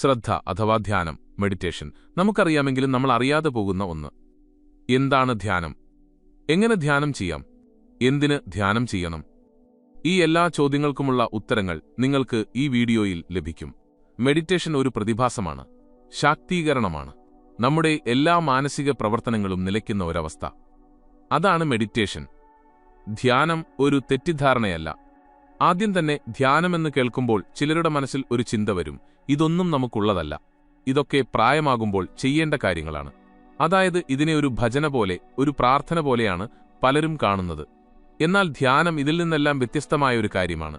ശ്രദ്ധ അഥവാ ധ്യാനം മെഡിറ്റേഷൻ നമുക്കറിയാമെങ്കിലും നമ്മൾ അറിയാതെ പോകുന്ന ഒന്ന്. എന്താണ് ധ്യാനം? എങ്ങനെ ധ്യാനം ചെയ്യാം? എന്തിന് ധ്യാനം ചെയ്യണം? ഈ എല്ലാ ചോദ്യങ്ങൾക്കുമുള്ള ഉത്തരങ്ങൾ നിങ്ങൾക്ക് ഈ വീഡിയോയിൽ ലഭിക്കും. മെഡിറ്റേഷൻ ഒരു പ്രതിഭാസമാണ്. ശാക്തീകരണമാണ്. നമ്മുടെ എല്ലാ മാനസിക പ്രവർത്തനങ്ങളും നിലയ്ക്കുന്ന ഒരവസ്ഥ. അതാണ് മെഡിറ്റേഷൻ ധ്യാനം ഒരു തെറ്റിദ്ധാരണയല്ല. ആദ്യം തന്നെ ധ്യാനമെന്ന് കേൾക്കുമ്പോൾ ചിലരുടെ മനസ്സിൽ ഒരു ചിന്ത വരും. ഇതൊന്നും നമുക്കുള്ളതല്ല. ഇതൊക്കെ പ്രായമാകുമ്പോൾ ചെയ്യേണ്ട കാര്യങ്ങളാണ്. അതായത് ഇതിനെ ഒരു ഭജന പോലെ ഒരു പ്രാർത്ഥന പോലെയാണ് പലരും കാണുന്നത്. എന്നാൽ ധ്യാനം ഇതിൽ നിന്നെല്ലാം വ്യത്യസ്തമായ ഒരു കാര്യമാണ്.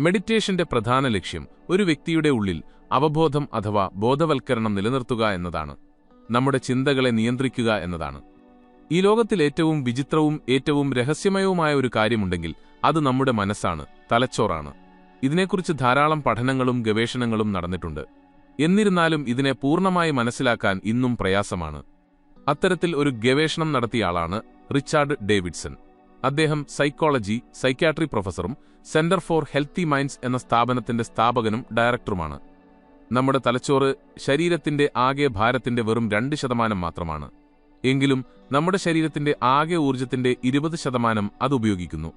മെഡിറ്റേഷന്റെ പ്രധാന ലക്ഷ്യം ഒരു വ്യക്തിയുടെ ഉള്ളിൽ അവബോധം അഥവാ ബോധവൽക്കരണം നിലനിർത്തുക എന്നതാണ്. നമ്മുടെ ചിന്തകളെ നിയന്ത്രിക്കുക എന്നതാണ്. ഈ ലോകത്തിൽ ഏറ്റവും വിചിത്രവും ഏറ്റവും രഹസ്യമയവുമായ ഒരു കാര്യമുണ്ടെങ്കിൽ അത് നമ്മുടെ മനസ്സാണ് തലച്ചോറാണ്. ഇതിനെക്കുറിച്ച് ധാരാളം പഠനങ്ങളും ഗവേഷണങ്ങളും നടന്നിട്ടുണ്ട്. എന്നിരുന്നാലും ഇതിനെ പൂർണമായി മനസ്സിലാക്കാൻ ഇന്നും പ്രയാസമാണ്. അത്തരത്തിൽ ഒരു ഗവേഷണം നടത്തിയ ആളാണ് റിച്ചാർഡ് ഡേവിഡ്സൺ. അദ്ദേഹം സൈക്കോളജി സൈക്യാട്രി പ്രൊഫസറും സെന്റർ ഫോർ ഹെൽത്തി മൈൻഡ്സ് എന്ന സ്ഥാപനത്തിന്റെ സ്ഥാപകനും ഡയറക്ടറുമാണ്. നമ്മുടെ തലച്ചോറ് ശരീരത്തിന്റെ ആകെ ഭാരത്തിന്റെ വെറും രണ്ട് ശതമാനം മാത്രമാണ്. എങ്കിലും നമ്മുടെ ശരീരത്തിന്റെ ആകെ ഊർജത്തിന്റെ ഇരുപത് ശതമാനം അത് ഉപയോഗിക്കുന്നു.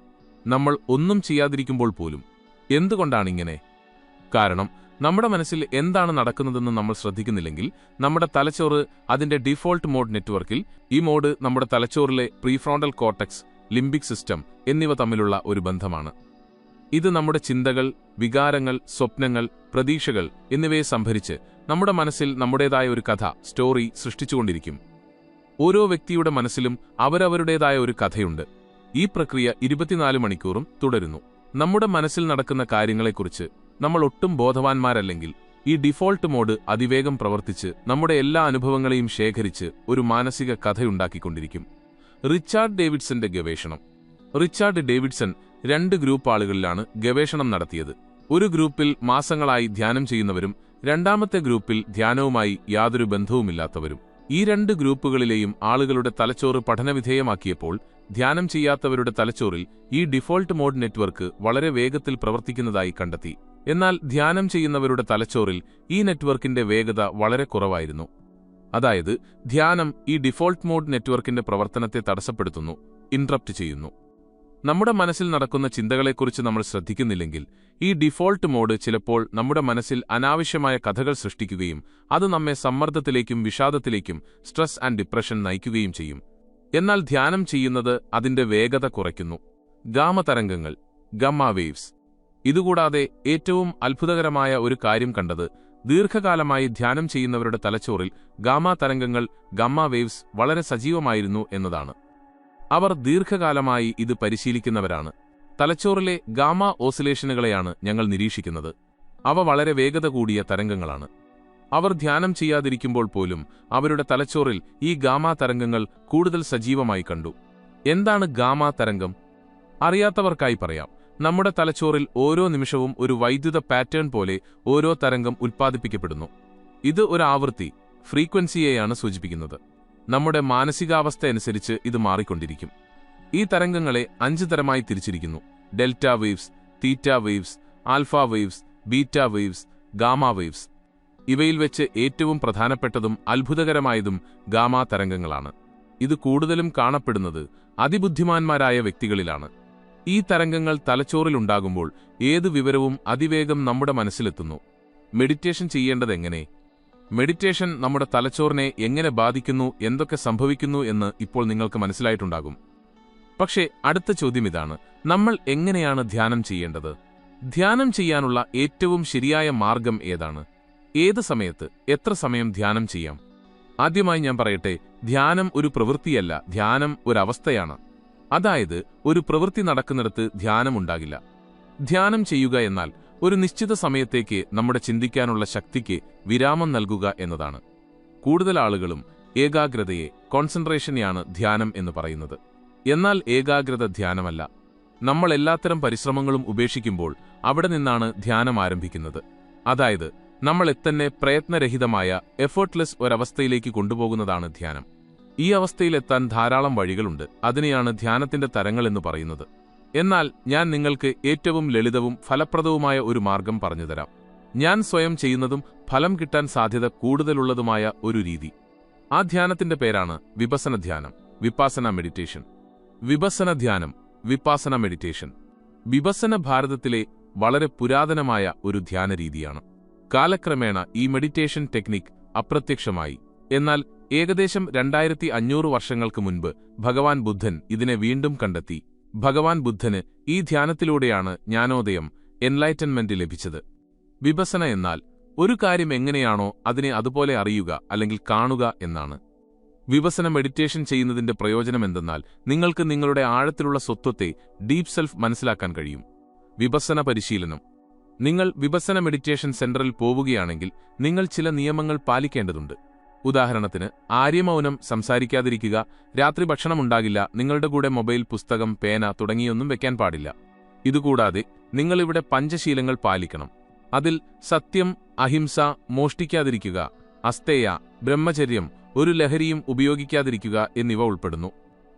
നമ്മൾ ഒന്നും ചെയ്യാതിരിക്കുമ്പോൾ പോലും എന്തുകൊണ്ടാണിങ്ങനെ? കാരണം നമ്മുടെ മനസ്സിൽ എന്താണ് നടക്കുന്നതെന്ന് നമ്മൾ ശ്രദ്ധിക്കുന്നില്ലെങ്കിൽ നമ്മുടെ തലച്ചോറ് അതിന്റെ ഡിഫോൾട്ട് മോഡ് നെറ്റ്വർക്കിൽ ഈ മോഡ് നമ്മുടെ തലച്ചോറിലെ പ്രീഫ്രോണ്ടൽ കോർട്ടക്സ് ലിംബിക് സിസ്റ്റം എന്നിവ തമ്മിലുള്ള ഒരു ബന്ധമാണ്. ഇത് നമ്മുടെ ചിന്തകൾ വികാരങ്ങൾ സ്വപ്നങ്ങൾ പ്രതീക്ഷകൾ എന്നിവയെ സംഭരിച്ച് നമ്മുടെ മനസ്സിൽ നമ്മുടേതായ ഒരു കഥ സ്റ്റോറി സൃഷ്ടിച്ചുകൊണ്ടിരിക്കും. ഓരോ വ്യക്തിയുടെ മനസ്സിലും അവരവരുടേതായ ഒരു കഥയുണ്ട്. ഈ പ്രക്രിയ ഇരുപത്തിനാല് മണിക്കൂറും തുടരുന്നു. നമ്മുടെ മനസ്സിൽ നടക്കുന്ന കാര്യങ്ങളെക്കുറിച്ച് നമ്മൾ ഒട്ടും ബോധവാന്മാരല്ലെങ്കിൽ ഈ ഡിഫോൾട്ട് മോഡ് അതിവേഗം പ്രവർത്തിച്ച് നമ്മുടെ എല്ലാ അനുഭവങ്ങളെയും ശേഖരിച്ച് ഒരു മാനസിക കഥയുണ്ടാക്കിക്കൊണ്ടിരിക്കും. റിച്ചാർഡ് ഡേവിഡ്സന്റെ ഗവേഷണം. റിച്ചാർഡ് ഡേവിഡ്സൺ രണ്ട് ഗ്രൂപ്പ് ആളുകളിലാണ് ഗവേഷണം നടത്തിയത്. ഒരു ഗ്രൂപ്പിൽ മാസങ്ങളായി ധ്യാനം ചെയ്യുന്നവരും രണ്ടാമത്തെ ഗ്രൂപ്പിൽ ധ്യാനവുമായി യാതൊരു ബന്ധവുമില്ലാത്തവരും. ഈ രണ്ട് ഗ്രൂപ്പുകളിലെയും ആളുകളുടെ തലച്ചോറ് പഠനവിധേയമാക്കിയപ്പോൾ ധ്യാനം ചെയ്യാത്തവരുടെ തലച്ചോറിൽ ഈ ഡിഫോൾട്ട് മോഡ് നെറ്റ്വർക്ക് വളരെ വേഗത്തിൽ പ്രവർത്തിക്കുന്നതായി കണ്ടെത്തി. എന്നാൽ ധ്യാനം ചെയ്യുന്നവരുടെ തലച്ചോറിൽ ഈ നെറ്റ്വർക്കിന്റെ വേഗത വളരെ കുറവായിരുന്നു. അതായത് ധ്യാനം ഈ ഡിഫോൾട്ട് മോഡ് നെറ്റ്വർക്കിന്റെ പ്രവർത്തനത്തെ തടസ്സപ്പെടുത്തുന്നു ഇൻട്രപ്റ്റ് ചെയ്യുന്നു. നമ്മുടെ മനസ്സിൽ നടക്കുന്ന ചിന്തകളെക്കുറിച്ച് നമ്മൾ ശ്രദ്ധിക്കുന്നില്ലെങ്കിൽ ഈ ഡിഫോൾട്ട് മോഡ് ചിലപ്പോൾ നമ്മുടെ മനസ്സിൽ അനാവശ്യമായ കഥകൾ സൃഷ്ടിക്കുകയും അത് നമ്മെ സമ്മർദ്ദത്തിലേക്കും വിഷാദത്തിലേക്കും സ്ട്രെസ് ആൻഡ് ഡിപ്രഷൻ നയിക്കുകയും ചെയ്യും. എന്നാൽ ധ്യാനം ചെയ്യുന്നത് അതിന്റെ വേഗത കുറയ്ക്കുന്നു. ഗാമതരംഗങ്ങൾ ഗമ്മ വേവ്സ്. ഇതുകൂടാതെ ഏറ്റവും അത്ഭുതകരമായ ഒരു കാര്യം കണ്ടത് ദീർഘകാലമായി ധ്യാനം ചെയ്യുന്നവരുടെ തലച്ചോറിൽ ഗാമ തരംഗങ്ങൾ ഗമ്മ വേവ്സ് വളരെ സജീവമായിരുന്നു എന്നതാണ്. അവർ ദീർഘകാലമായി ഇത് പരിശീലിക്കുന്നവരാണ്. തലച്ചോറിലെ ഗാമ ഓസിലേഷനുകളെയാണ് ഞങ്ങൾ നിരീക്ഷിക്കുന്നത്. അവ വളരെ വേഗത കൂടിയ തരംഗങ്ങളാണ്. അവർ ധ്യാനം ചെയ്യാതിരിക്കുമ്പോൾ പോലും അവരുടെ തലച്ചോറിൽ ഈ ഗാമാ തരംഗങ്ങൾ കൂടുതൽ സജീവമായി കണ്ടു. എന്താണ് ഗാമാ തരംഗം? അറിയാത്തവർക്കായി പറയാം. നമ്മുടെ തലച്ചോറിൽ ഓരോ നിമിഷവും ഒരു വൈദ്യുത പാറ്റേൺ പോലെ ഓരോ തരംഗം ഉൽപ്പാദിപ്പിക്കപ്പെടുന്നു. ഇത് ഒരു ആവൃത്തി ഫ്രീക്വൻസിയെയാണ് സൂചിപ്പിക്കുന്നത്. നമ്മുടെ മാനസികാവസ്ഥ അനുസരിച്ച് ഇത് മാറിക്കൊണ്ടിരിക്കും. ഈ തരംഗങ്ങളെ അഞ്ച് തരമായി തിരിച്ചിരിക്കുന്നു. Delta waves theta waves alpha waves beta waves gamma waves. ഇവയിൽ വെച്ച് ഏറ്റവും പ്രധാനപ്പെട്ടതും അത്ഭുതകരമായതും ഗാമാ തരംഗങ്ങളാണ്. ഇത് കൂടുതലും കാണപ്പെടുന്നത് അതിബുദ്ധിമാന്മാരായ വ്യക്തികളിലാണ്. ഈ തരംഗങ്ങൾ തലച്ചോറിലുണ്ടാകുമ്പോൾ ഏത് വിവരവും അതിവേഗം നമ്മുടെ മനസ്സിലെത്തുന്നു. മെഡിറ്റേഷൻ ചെയ്യേണ്ടതെങ്ങനെ മെഡിറ്റേഷൻ നമ്മുടെ തലച്ചോറിനെ എങ്ങനെ ബാധിക്കുന്നു എന്തൊക്കെ സംഭവിക്കുന്നു എന്ന് ഇപ്പോൾ നിങ്ങൾക്ക് മനസ്സിലായിട്ടുണ്ടാകും. പക്ഷേ അടുത്ത ചോദ്യം ഇതാണ്. നമ്മൾ എങ്ങനെയാണ് ധ്യാനം ചെയ്യേണ്ടത്? ധ്യാനം ചെയ്യാനുള്ള ഏറ്റവും ശരിയായ മാർഗം ഏതാണ്? ഏത് സമയത്ത് എത്ര സമയം ധ്യാനം ചെയ്യാം? ആദ്യമായി ഞാൻ പറയട്ടെ ധ്യാനം ഒരു പ്രവൃത്തിയല്ല ധ്യാനം ഒരവസ്ഥയാണ്. അതായത് ഒരു പ്രവൃത്തി നടക്കുന്നിടത്ത് ധ്യാനമുണ്ടാകില്ല ധ്യാനം ചെയ്യുക എന്നാൽ ഒരു നിശ്ചിത സമയത്തേക്ക് നമ്മുടെ ചിന്തിക്കാനുള്ള ശക്തിക്ക് വിരാമം നൽകുക എന്നതാണ്. കൂടുതൽ ആളുകളും ഏകാഗ്രതയെ കോൺസെൻട്രേഷനെയാണ് ധ്യാനം എന്ന് പറയുന്നത്. എന്നാൽ ഏകാഗ്രത ധ്യാനമല്ല. നമ്മൾ എല്ലാത്തരം പരിശ്രമങ്ങളും ഉപേക്ഷിക്കുമ്പോൾ അവിടെ നിന്നാണ് ധ്യാനം ആരംഭിക്കുന്നത്. അതായത് നമ്മൾ എത്തന്നെ പ്രയത്നരഹിതമായ എഫേർട്ട്ലെസ് ഒരവസ്ഥയിലേക്ക് കൊണ്ടുപോകുന്നതാണ് ധ്യാനം. ഈ അവസ്ഥയിലെത്താൻ ധാരാളം വഴികളുണ്ട്. അതിനെയാണ് ധ്യാനത്തിന്റെ തരങ്ങൾ എന്ന് പറയുന്നത്. എന്നാൽ ഞാൻ നിങ്ങൾക്ക് ഏറ്റവും ലളിതവും ഫലപ്രദവുമായ ഒരു മാർഗം പറഞ്ഞുതരാം. ഞാൻ സ്വയം ചെയ്യുന്നതും ഫലം കിട്ടാൻ സാധ്യത കൂടുതലുള്ളതുമായ ഒരു രീതി. ആ ധ്യാനത്തിന്റെ പേരാണ് വിപസന ധ്യാനം വിപാസന മെഡിറ്റേഷൻ. വിപസന ധ്യാനം വിപാസന മെഡിറ്റേഷൻ. വിപസന ഭാരതത്തിലെ വളരെ പുരാതനമായ ഒരു ധ്യാന രീതിയാണ് കാലക്രമേണ ഈ മെഡിറ്റേഷൻ ടെക്നിക് അപ്രത്യക്ഷമായി. എന്നാൽ ഏകദേശം രണ്ടായിരത്തി അഞ്ഞൂറ് വർഷങ്ങൾക്ക് മുൻപ് ഭഗവാൻ ബുദ്ധൻ ഇതിനെ വീണ്ടും കണ്ടെത്തി. ഭഗവാൻ ബുദ്ധന് ഈ ധ്യാനത്തിലൂടെയാണ് ജ്ഞാനോദയം എൻലൈറ്റൻമെന്റ് ലഭിച്ചത്. വിപസന എന്നാൽ ഒരു കാര്യം എങ്ങനെയാണോ അതിനെ അതുപോലെ അറിയുക അല്ലെങ്കിൽ കാണുക എന്നാണ്. വിപസന മെഡിറ്റേഷൻ ചെയ്യുന്നതിന്റെ പ്രയോജനം എന്തെന്നാൽ നിങ്ങൾക്ക് നിങ്ങളുടെ ആഴത്തിലുള്ള സ്വത്വത്തെ ഡീപ് സെൽഫ് മനസ്സിലാക്കാൻ കഴിയും. വിപസന പരിശീലനം. നിങ്ങൾ വിപസന മെഡിറ്റേഷൻ സെന്ററിൽ പോവുകയാണെങ്കിൽ നിങ്ങൾ ചില നിയമങ്ങൾ പാലിക്കേണ്ടതുണ്ട്. ഉദാഹരണത്തിന് ആര്യമൗനം സംസാരിക്കാതിരിക്കുക രാത്രി ഭക്ഷണമുണ്ടാകില്ല നിങ്ങളുടെ കൂടെ മൊബൈൽ പുസ്തകം പേന തുടങ്ങിയൊന്നും വെക്കാൻ പാടില്ല. ഇതുകൂടാതെ നിങ്ങളിവിടെ പഞ്ചശീലങ്ങൾ പാലിക്കണം. അതിൽ സത്യം അഹിംസ മോഷ്ടിക്കാതിരിക്കുക അസ്തേയ ബ്രഹ്മചര്യം ഒരു ലഹരിയും ഉപയോഗിക്കാതിരിക്കുക എന്നിവ ഉൾപ്പെടുന്നു.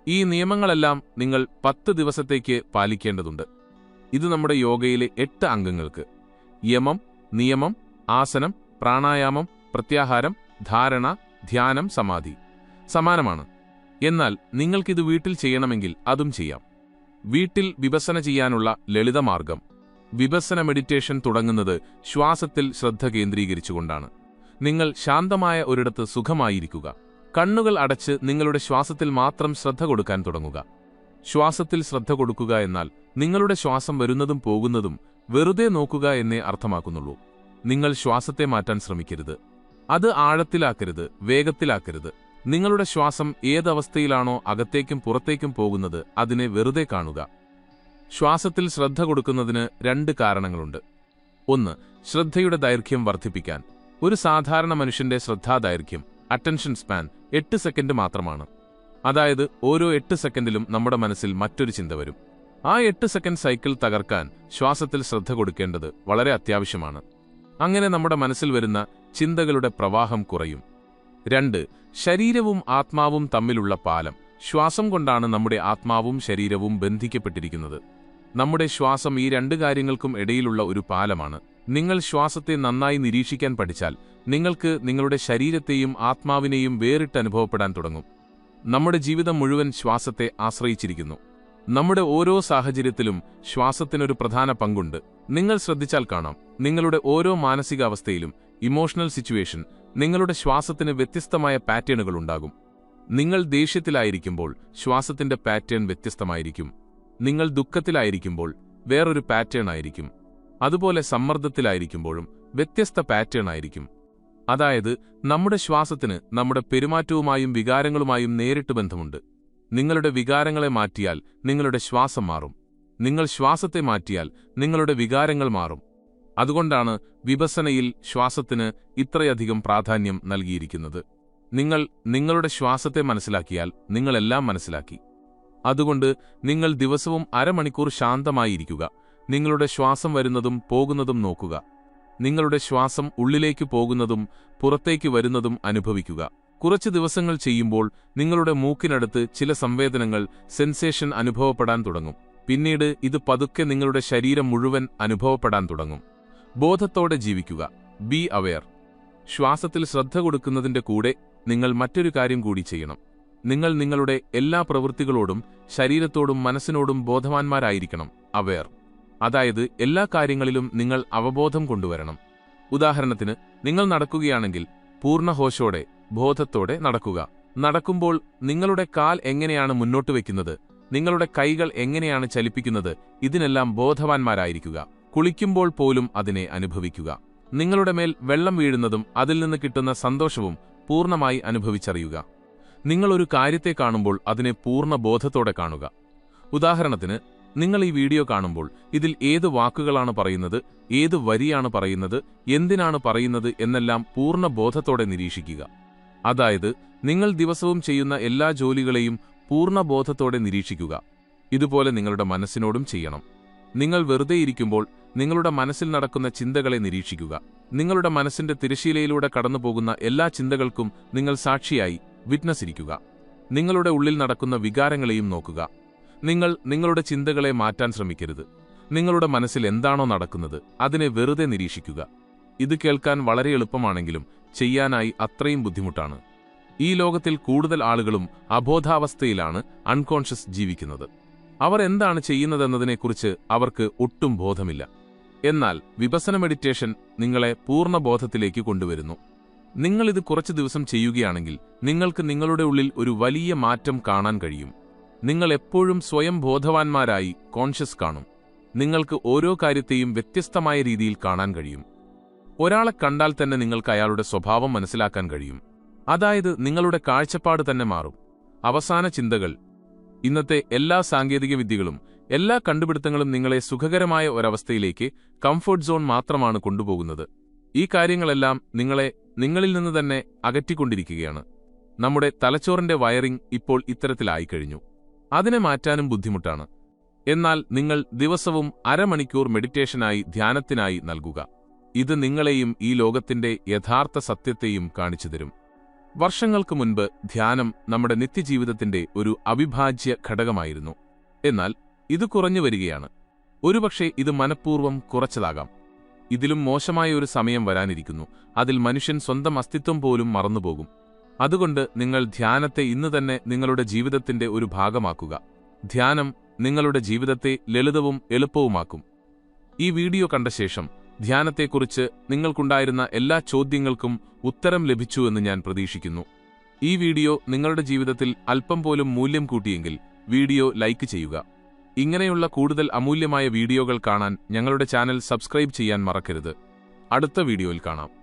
ഈ നിയമങ്ങളെല്ലാം നിങ്ങൾ പത്ത് ദിവസത്തേക്ക് പാലിക്കേണ്ടതുണ്ട്. ഇത് നമ്മുടെ യോഗയിലെ എട്ട് അംഗങ്ങൾക്ക്. യമം നിയമം ആസനം പ്രാണായാമം പ്രത്യാഹാരം ധാരണ ധ്യാനം സമാധി. സമാനമാണ്. എന്നാൽ നിങ്ങൾക്കിത് വീട്ടിൽ ചെയ്യണമെങ്കിൽ അതും ചെയ്യാം. വീട്ടിൽ വിപസന ചെയ്യാനുള്ള ലളിതമാർഗം. വിപസന മെഡിറ്റേഷൻ തുടങ്ങുന്നത് ശ്വാസത്തിൽ ശ്രദ്ധ കേന്ദ്രീകരിച്ചുകൊണ്ടാണ്. നിങ്ങൾ ശാന്തമായ ഒരിടത്ത് സുഖമായിരിക്കുക. കണ്ണുകൾ അടച്ച് നിങ്ങളുടെ ശ്വാസത്തിൽ മാത്രം ശ്രദ്ധ കൊടുക്കാൻ തുടങ്ങുക. ശ്വാസത്തിൽ ശ്രദ്ധ കൊടുക്കുക എന്നാൽ നിങ്ങളുടെ ശ്വാസം വരുന്നതും പോകുന്നതും വെറുതെ നോക്കുക എന്നേ അർത്ഥമാക്കുന്നുള്ളൂ. നിങ്ങൾ ശ്വാസത്തെ മാറ്റാൻ ശ്രമിക്കരുത്. അത് ആഴത്തിലാക്കരുത് വേഗത്തിലാക്കരുത്. നിങ്ങളുടെ ശ്വാസം ഏതവസ്ഥയിലാണോ അകത്തേക്കും പുറത്തേക്കും പോകുന്നത് അതിനെ വെറുതെ കാണുക. ശ്വാസത്തിൽ ശ്രദ്ധ കൊടുക്കുന്നതിന് രണ്ട് കാരണങ്ങളുണ്ട്. ഒന്ന് ശ്രദ്ധയുടെ ദൈർഘ്യം വർദ്ധിപ്പിക്കാൻ. ഒരു സാധാരണ മനുഷ്യന്റെ ശ്രദ്ധാദൈർഘ്യം അറ്റൻഷൻ സ്പാൻ എട്ട് സെക്കൻഡ് മാത്രമാണ്. അതായത് ഓരോ എട്ട് സെക്കൻഡിലും നമ്മുടെ മനസ്സിൽ മറ്റൊരു ചിന്ത വരും. ആ എട്ട് സെക്കൻഡ് സൈക്കിൾ തകർക്കാൻ ശ്വാസത്തിൽ ശ്രദ്ധ കൊടുക്കേണ്ടത് വളരെ അത്യാവശ്യമാണ്. അങ്ങനെ നമ്മുടെ മനസ്സിൽ വരുന്ന ചിന്തകളുടെ പ്രവാഹം കുറയും. രണ്ട് ശരീരവും ആത്മാവും തമ്മിലുള്ള പാലം. ശ്വാസം കൊണ്ടാണ് നമ്മുടെ ആത്മാവും ശരീരവും ബന്ധിക്കപ്പെട്ടിരിക്കുന്നത്. നമ്മുടെ ശ്വാസം ഈ രണ്ട് കാര്യങ്ങൾക്കും ഇടയിലുള്ള ഒരു പാലമാണ്. നിങ്ങൾ ശ്വാസത്തെ നന്നായി നിരീക്ഷിക്കാൻ പഠിച്ചാൽ നിങ്ങൾക്ക് നിങ്ങളുടെ ശരീരത്തെയും ആത്മാവിനെയും വേറിട്ട് അനുഭവപ്പെടാൻ തുടങ്ങും. നമ്മുടെ ജീവിതം മുഴുവൻ ശ്വാസത്തെ ആശ്രയിച്ചിരിക്കുന്നു. നമ്മുടെ ഓരോ സാഹചര്യത്തിലും ശ്വാസത്തിനൊരു പ്രധാന പങ്കുണ്ട്. നിങ്ങൾ ശ്രദ്ധിച്ചാൽ കാണാം. നിങ്ങളുടെ ഓരോ മാനസികാവസ്ഥയിലും ഇമോഷണൽ സിറ്റുവേഷൻ നിങ്ങളുടെ ശ്വാസത്തിന് വ്യത്യസ്തമായ പാറ്റേണുകൾ ഉണ്ടാകും. നിങ്ങൾ ദേഷ്യത്തിലായിരിക്കുമ്പോൾ ശ്വാസത്തിന്റെ പാറ്റേൺ വ്യത്യസ്തമായിരിക്കും. നിങ്ങൾ ദുഃഖത്തിലായിരിക്കുമ്പോൾ വേറൊരു പാറ്റേൺ ആയിരിക്കും. അതുപോലെ സമ്മർദ്ദത്തിലായിരിക്കുമ്പോഴും വ്യത്യസ്ത പാറ്റേൺ ആയിരിക്കും. അതായത് നമ്മുടെ ശ്വാസത്തിന് നമ്മുടെ പെരുമാറ്റവുമായും വികാരങ്ങളുമായും നേരിട്ട് ബന്ധമുണ്ട്. നിങ്ങളുടെ വികാരങ്ങളെ മാറ്റിയാൽ നിങ്ങളുടെ ശ്വാസം മാറും. നിങ്ങൾ ശ്വാസത്തെ മാറ്റിയാൽ നിങ്ങളുടെ വികാരങ്ങൾ മാറും. അതുകൊണ്ടാണ് വിപസനയിൽ ശ്വാസത്തിന് ഇത്രയധികം പ്രാധാന്യം നൽകിയിരിക്കുന്നത്. നിങ്ങൾ നിങ്ങളുടെ ശ്വാസത്തെ മനസ്സിലാക്കിയാൽ നിങ്ങളെല്ലാം മനസ്സിലാക്കി. അതുകൊണ്ട് നിങ്ങൾ ദിവസവും അരമണിക്കൂർ ശാന്തമായിരിക്കുക. നിങ്ങളുടെ ശ്വാസം വരുന്നതും പോകുന്നതും നോക്കുക. നിങ്ങളുടെ ശ്വാസം ഉള്ളിലേക്ക് പോകുന്നതും പുറത്തേക്ക് വരുന്നതും അനുഭവിക്കുക. കുറച്ച് ദിവസങ്ങൾ ചെയ്യുമ്പോൾ നിങ്ങളുടെ മൂക്കിനടുത്ത് ചില സംവേദനങ്ങൾ സെൻസേഷൻ അനുഭവപ്പെടാൻ തുടങ്ങും. പിന്നീട് ഇത് പതുക്കെ നിങ്ങളുടെ ശരീരം മുഴുവൻ അനുഭവപ്പെടാൻ തുടങ്ങും. ബോധത്തോടെ ജീവിക്കുക. ബി അവെയർ ശ്വാസത്തിൽ ശ്രദ്ധ കൊടുക്കുന്നതിന്റെ കൂടെ നിങ്ങൾ മറ്റൊരു കാര്യം കൂടി ചെയ്യണം. നിങ്ങൾ നിങ്ങളുടെ എല്ലാ പ്രവൃത്തികളോടും ശരീരത്തോടും മനസ്സിനോടും ബോധവാന്മാരായിരിക്കണം. അവെയർ അതായത് എല്ലാ കാര്യങ്ങളിലും നിങ്ങൾ അവബോധം കൊണ്ടുവരണം. ഉദാഹരണത്തിന് നിങ്ങൾ നടക്കുകയാണെങ്കിൽ പൂർണഹോശോടെ ബോധത്തോടെ നടക്കുക. നടക്കുമ്പോൾ നിങ്ങളുടെ കാൽ എങ്ങനെയാണ് മുന്നോട്ട് വയ്ക്കുന്നത് നിങ്ങളുടെ കൈകൾ എങ്ങനെയാണ് ചലിപ്പിക്കുന്നത് ഇതിനെല്ലാം ബോധവാന്മാരായിരിക്കുക. കുളിക്കുമ്പോൾ പോലും അതിനെ അനുഭവിക്കുക. നിങ്ങളുടെ മേൽ വെള്ളം വീഴുന്നതും അതിൽ നിന്ന് കിട്ടുന്ന സന്തോഷവും പൂർണമായി അനുഭവിച്ചറിയുക. നിങ്ങളൊരു കാര്യത്തെ കാണുമ്പോൾ അതിനെ പൂർണ ബോധത്തോടെ കാണുക. ഉദാഹരണത്തിന് നിങ്ങൾ ഈ വീഡിയോ കാണുമ്പോൾ ഇതിൽ ഏത് വാക്കുകളാണ് പറയുന്നത് ഏത് വരിയാണ് പറയുന്നത് എന്തിനാണ് പറയുന്നത് എന്നെല്ലാം പൂർണ ബോധത്തോടെ നിരീക്ഷിക്കുക. അതായത് നിങ്ങൾ ദിവസവും ചെയ്യുന്ന എല്ലാ ജോലികളെയും പൂർണ ബോധത്തോടെ നിരീക്ഷിക്കുക. ഇതുപോലെ നിങ്ങളുടെ മനസ്സിനോടും ചെയ്യണം. നിങ്ങൾ വെറുതെ ഇരിക്കുമ്പോൾ നിങ്ങളുടെ മനസ്സിൽ നടക്കുന്ന ചിന്തകളെ നിരീക്ഷിക്കുക. നിങ്ങളുടെ മനസ്സിന്റെ തിരശീലയിലൂടെ കടന്നുപോകുന്ന എല്ലാ ചിന്തകൾക്കും നിങ്ങൾ സാക്ഷിയായി വിറ്റ്നസ് ഇരിക്കുക. നിങ്ങളുടെ ഉള്ളിൽ നടക്കുന്ന വികാരങ്ങളെയും നോക്കുക. നിങ്ങൾ നിങ്ങളുടെ ചിന്തകളെ മാറ്റാൻ ശ്രമിക്കരുത്. നിങ്ങളുടെ മനസ്സിൽ എന്താണോ നടക്കുന്നത് അതിനെ വെറുതെ നിരീക്ഷിക്കുക. ഇത് കേൾക്കാൻ വളരെ എളുപ്പമാണെങ്കിലും ചെയ്യാനായി അത്രയും ബുദ്ധിമുട്ടാണ്. ഈ ലോകത്തിൽ കൂടുതൽ ആളുകളും അബോധാവസ്ഥയിലാണ് അൺകോൺഷ്യസ് ജീവിക്കുന്നത്. അവർ എന്താണ് ചെയ്യുന്നതെന്നതിനെക്കുറിച്ച് അവർക്ക് ഒട്ടും ബോധമില്ല. എന്നാൽ വിപസന മെഡിറ്റേഷൻ നിങ്ങളെ പൂർണ ബോധത്തിലേക്ക് കൊണ്ടുവരുന്നു. നിങ്ങളിത് കുറച്ച് ദിവസം ചെയ്യുകയാണെങ്കിൽ നിങ്ങൾക്ക് നിങ്ങളുടെ ഉള്ളിൽ ഒരു വലിയ മാറ്റം കാണാൻ കഴിയും. നിങ്ങൾ എപ്പോഴും സ്വയം ബോധവാന്മാരായി കോൺഷ്യസ് കാണും. നിങ്ങൾക്ക് ഓരോ കാര്യത്തെയും വ്യത്യസ്തമായ രീതിയിൽ കാണാൻ കഴിയും. ഒരാളെ കണ്ടാൽ തന്നെ നിങ്ങൾക്ക് അയാളുടെ സ്വഭാവം മനസ്സിലാക്കാൻ കഴിയും. അതായത് നിങ്ങളുടെ കാഴ്ചപ്പാട് തന്നെ മാറും. അവസാന ചിന്തകൾ. ഇന്നത്തെ എല്ലാ സാങ്കേതിക വിദ്യകളും എല്ലാ കണ്ടുപിടുത്തങ്ങളും നിങ്ങളെ സുഖകരമായ ഒരവസ്ഥയിലേക്ക് കംഫർട്ട് സോൺ മാത്രമാണ് കൊണ്ടുപോകുന്നത്. ഈ കാര്യങ്ങളെല്ലാം നിങ്ങളെ നിങ്ങളിൽ നിന്ന് തന്നെ അകറ്റിക്കൊണ്ടിരിക്കുകയാണ്. നമ്മുടെ തലച്ചോറിന്റെ വയറിംഗ് ഇപ്പോൾ ഇത്തരത്തിലായിക്കഴിഞ്ഞു. അതിനെ മാറ്റാനും ബുദ്ധിമുട്ടാണ്. എന്നാൽ നിങ്ങൾ ദിവസവും അരമണിക്കൂർ മെഡിറ്റേഷനായി ധ്യാനത്തിനായി നൽകുക. ഇത് നിങ്ങളെയും ഈ ലോകത്തിന്റെ യഥാർത്ഥ സത്യത്തെയും കാണിച്ചു തരും. വർഷങ്ങൾക്ക് മുൻപ് ധ്യാനം നമ്മുടെ നിത്യജീവിതത്തിന്റെ ഒരു അവിഭാജ്യ ഘടകമായിരുന്നു. എന്നാൽ ഇത് കുറഞ്ഞു വരികയാണ്. ഒരുപക്ഷെ ഇത് മനഃപൂർവം കുറച്ചതാകാം. ഇതിലും മോശമായ ഒരു സമയം വരാനിരിക്കുന്നു. അതിൽ മനുഷ്യൻ സ്വന്തം അസ്തിത്വം പോലും മറന്നുപോകും. അതുകൊണ്ട് നിങ്ങൾ ധ്യാനത്തെ ഇന്ന് തന്നെ നിങ്ങളുടെ ജീവിതത്തിന്റെ ഒരു ഭാഗമാക്കുക. ധ്യാനം നിങ്ങളുടെ ജീവിതത്തെ ലളിതവും എളുപ്പവുമാക്കും. ഈ വീഡിയോ കണ്ട ശേഷം ധ്യാനത്തെക്കുറിച്ച് നിങ്ങൾക്കുണ്ടായിരുന്ന എല്ലാ ചോദ്യങ്ങൾക്കും ഉത്തരം ലഭിച്ചുവെന്ന് ഞാൻ പ്രതീക്ഷിക്കുന്നു. ഈ വീഡിയോ നിങ്ങളുടെ ജീവിതത്തിൽ അല്പം പോലും മൂല്യം കൂട്ടിയെങ്കിൽ വീഡിയോ ലൈക്ക് ചെയ്യുക. ഇങ്ങനെയുള്ള കൂടുതൽ അമൂല്യമായ വീഡിയോകൾ കാണാൻ ഞങ്ങളുടെ ചാനൽ സബ്സ്ക്രൈബ് ചെയ്യാൻ മറക്കരുത്. അടുത്ത വീഡിയോയിൽ കാണാം.